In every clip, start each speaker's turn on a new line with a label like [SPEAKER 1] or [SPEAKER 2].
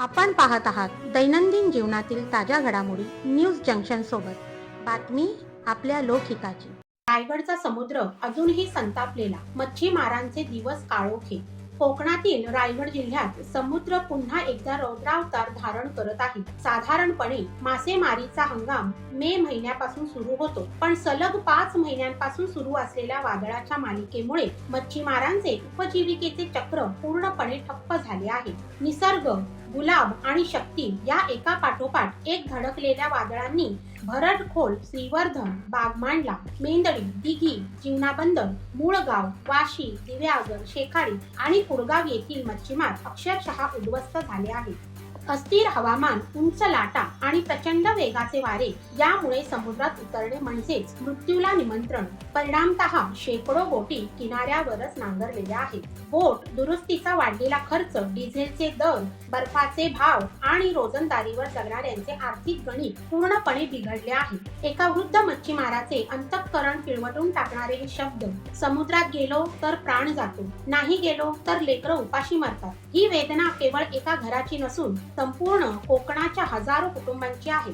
[SPEAKER 1] आपण पाहत आहात दैनंदिन जीवनातील ताज्या घडामोडी न्यूज जंक्शन सोबत. बातमी आपल्या लोकहिताची. रायगडचा समुद्र अजूनही संतापलेला. मच्छीमारांचे दिवस काळोखे. कोकणातील रायगड जिल्ह्यात समुद्र पुन्हा एकदा रौद्रावतार धारण करत आहे. साधारणपणे मासेमारीचा हंगाम मे महिन्यापासून सुरू होतो. पण सलग पाच महिन्यांपासून सुरू असलेल्या वादळाच्या मालिकेमुळे मच्छीमारांचे उपजीविकेचे चक्र पूर्णपणे ठप्प झाले आहे. निसर्ग गुलाब आणि शक्ती या एका पाठोपाठ एक धडकलेल्या वादळांनी भरडखोल श्रीवर्धन बागमांडला मेंदळी दिघी जीवनाबंदर मुळगाव वाशी दिव्यागर शेखाडी आणि कुडगाव येथील मच्छीमार अक्षरशः उद्ध्वस्त झाले आहेत. अस्थिर हवामान उंच लाटा आणि प्रचंड वेगाचे वारे यामुळे समुद्रात उतरणे म्हणजेच मृत्यूला निमंत्रण. परिणामतः शेकडो बोटी किनाऱ्यावरच नांगरलेल्या आहेत. बोट दुरुस्तीचा वाढलेला खर्च डिझेलचे दर बर्फाचे भाव आणि रोजंदारीवर जगणाऱ्यांचे आर्थिक गणित पूर्णपणे बिघडले आहे. एका वृद्ध मच्छीमाराचे अंतःकरण पिळवटून टाकणारे हे शब्द समुद्रात गेलो तर प्राण जातो नाही गेलो तर लेकरं उपाशी मरतात. ही वेदना केवळ एका घराची नसून संपूर्ण कोकणाच्या हजारो कुटुंब कुटुंबांची आहे.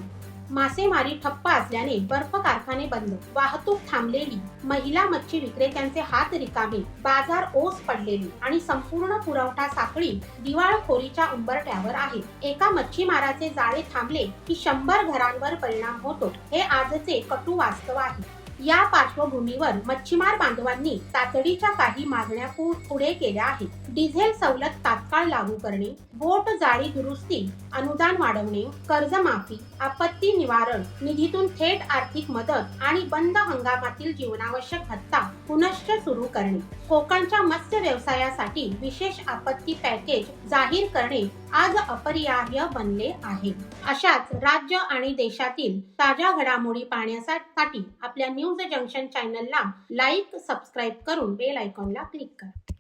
[SPEAKER 1] मासेमारी ठप्प असल्याने बर्फ कारखाने बंद वाहतूक थांबलेली महिला मच्छी विक्रेत्यांचे हात रिकामे बाजार ओस पडलेली आणि संपूर्ण पुरवठा साखळी दिवाळखोरीच्या उंबरट्यावर आहे. एका मच्छीमाराचे जाळे थांबले की शंभर घरांवर परिणाम होतो हे आजचे कटू वास्तव आहे. या पार्श्वभूमीवर मच्छीमार बांधवांनी तातडीच्या काही मागण्या पुढे केल्या आहेत. डिझेल सवलत निकाल लागू करणे बोट जाळी दुरुस्ती अनुदान वाढवणे कर्जमाफी आपत्ती निवारण निधीतून थेट आर्थिक मदत आणि बंद हंगामातील जीवनावश्यक भत्ता पुनश्च सुरू करणे. कोकणच्या मत्स्य व्यवसायासाठी विशेष आपत्ती पॅकेज जाहीर करणे आज अपरिहार्य बनले आहे. अशाच राज्य आणि देशातील ताज्या घडामोडी पाहण्यासाठी आपल्या न्यूज जंक्शन चॅनलला लाईक सबस्क्राईब करून बेल आयकॉनला क्लिक करा.